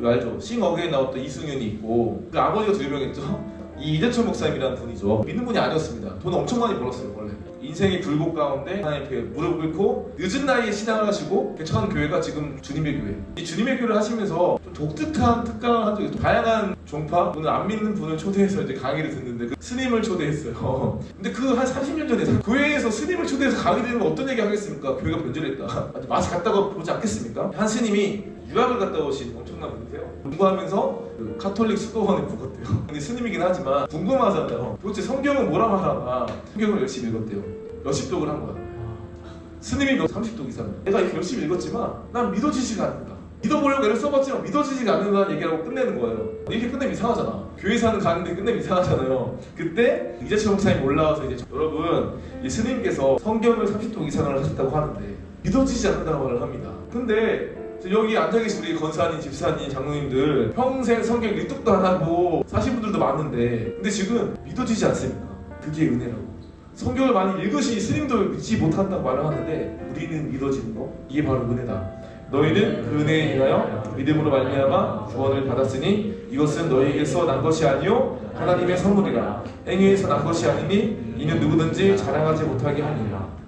그 알죠? 싱 어게인 나왔던 이승윤이 있고 그 아버지가 두 유명했죠. 이 이대철 목사님이라는 분이죠. 믿는 분이 아니었습니다. 돈 엄청 많이 벌었어요 원래. 인생의 굴곡 가운데 하나님께 무릎 꿇고 늦은 나이에 신앙을 하시고 개척한 교회가 지금 주님의 교회. 이 주님의 교회를 하시면서 좀 독특한 특강을 한 적이. 다양한 종파 분을 안 믿는 분을 초대해서 이제 강의를 듣는데 그 스님을 초대했어요. 근데 그 한 30년 전에 교회에서 스님을 초대해서 강의 거 어떤 얘기 하겠습니까? 교회가 변절했다. 마치 갔다가 보지 않겠습니까? 한 스님이 유학을 갔다 오신 엄청난 분이세요. 공부하면서 그 카톨릭 수도원에 묵었대요. 근데 스님이긴 하지만 궁금하잖아요. 도대체 성경은 뭐라 말하나? 성경을 열심히 읽었대요. 몇십 독을 한 거야. 스님이 몇 30독 이상. 내가 이렇게 열심히 읽었지만 난 믿어지지가 않는다. 믿어보려고 애를 써봤지만 믿어지지가 않는다는 얘기라고 끝내는 거예요. 이렇게 끝내면 이상하잖아. 교회사는 가는데 끝내면 이상하잖아요. 그때 이재철 목사님 올라와서 이제 여러분 이 스님께서 성경을 30독 이상을 하셨다고 하는데 믿어지지 않는다고 말을 합니다. 근데 여기 앉아 계신 우리 권사님, 집사님, 장로님들 평생 성경 일독도 안 하고 사신 분들도 많은데 근데 지금 믿어지지 않습니까? 그게 은혜라고. 성경을 많이 읽으신 스님도 믿지 못한다고 말을 하는데 우리는 믿어지는 거 이게 바로 은혜다. 너희는 그 은혜에 인하여 믿음으로 말미암아 구원을 받았으니 이것은 너희에게서 난 것이 아니요 하나님의 선물이라 행위에서 난 것이 아니니 이는 누구든지 자랑하지 못하게 하니라.